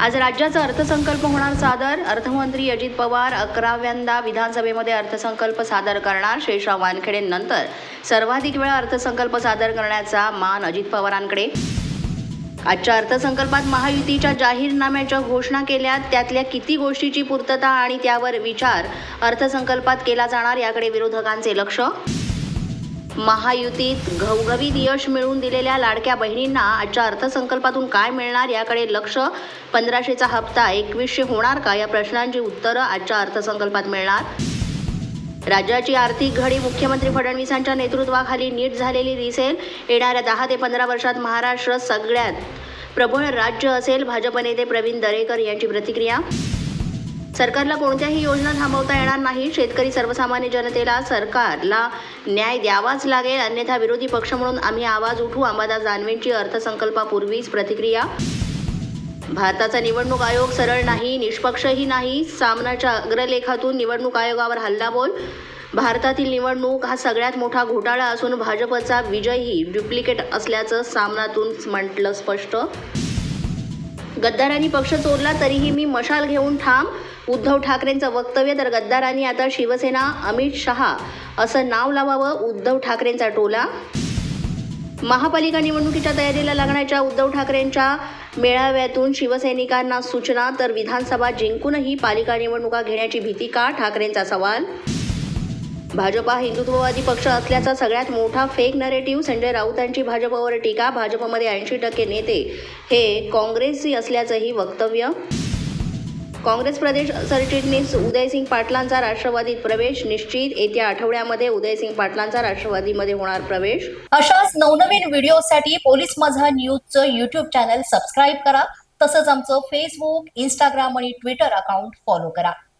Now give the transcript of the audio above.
आज राज्याचा अर्थसंकल्प होणार सादर. अर्थमंत्री अजित पवार अकराव्यांदा विधानसभेमध्ये अर्थसंकल्प सादर करणार शेषराव वानखेडे नंतर. सर्वाधिक वेळा अर्थसंकल्प सादर करण्याचा मान अजित पवारांकडे. आजच्या अर्थसंकल्पात महायुतीच्या जाहीरनाम्याच्या घोषणा केल्या. त्यातल्या किती गोष्टीची पूर्तता आणि त्यावर विचार अर्थसंकल्पात केला जाणार याकडे विरोधकांचे लक्ष? महायुतीत घवघवीत यश मिळवून दिलेल्या लाडक्या बहिणींना आजच्या अर्थसंकल्पातून काय मिळणार याकडे लक्ष? पंधराशेचा हप्ता एकवीसशे होणार का? या प्रश्नांची उत्तरं आजच्या अर्थसंकल्पात मिळणार. राज्याची आर्थिक घडी मुख्यमंत्री फडणवीसांच्या नेतृत्वाखाली नीट झालेली दिसेल. येणाऱ्या दहा ते पंधरा वर्षात महाराष्ट्र सगळ्यात प्रबळ राज्य असेल. भाजप नेते प्रवीण दरेकर यांची प्रतिक्रिया? सरकारला कोणत्याही योजना थांबवता येणार नाही. शेतकरी सर्वसामान्य जनतेला सरकारला न्याय द्यावाच लागेल. अन्यथा विरोधी पक्ष म्हणून आम्ही आवाज उठू अंबादास जानवेंची अर्थसंकल्पापूर्वीच प्रतिक्रिया. भारताचा निवडणूक आयोग सरळ नाही निष्पक्षही नाही. सामनाच्या अग्रलेखातून निवडणूक आयोगावर हल्लाबोल. भारतातील निवडणूक हा सगळ्यात मोठा घोटाळा असून भाजपचा विजयही डुप्लिकेट असल्याचं सामनातून म्हटलं स्पष्ट गद्दारांनी पक्ष चोरला तरीही मी मशाल घेऊन ठाम. उद्धव ठाकरेंचं वक्तव्य तर गद्दारांनी आता शिवसेना अमित शहा असं नाव लावावं उद्धव ठाकरेंचा टोला. महापालिका निवडणुकीच्या तयारीला लागण्याच्या उद्धव ठाकरेंच्या मेळाव्यातून शिवसैनिकांना सूचना तर विधानसभा जिंकूनही पालिका निवडणुका घेण्याची भीती का? ठाकरेंचा सवाल. भाजपा हिंदुत्ववादी पक्ष असल्याचा सगळ्यात मोठा फेक नरेटिव्ह संजय राऊतांची भाजपवर टीका भाजपमध्ये ऐंशी टक्के नेते हे काँग्रेसी असल्याचंही वक्तव्य. काँग्रेस प्रदेश सरचिटणीस उदयसिंग पाटलांचा राष्ट्रवादीत प्रवेश निश्चित येत्या आठवड्यामध्ये उदयसिंग पाटलांचा राष्ट्रवादीमध्ये होणार प्रवेश. अशाच नवनवीन व्हिडिओसाठी पोलीस माझा न्यूजचं युट्यूब चॅनल सबस्क्राईब करा. तसंच आमचं फेसबुक इंस्टाग्राम आणि ट्विटर अकाउंट फॉलो करा.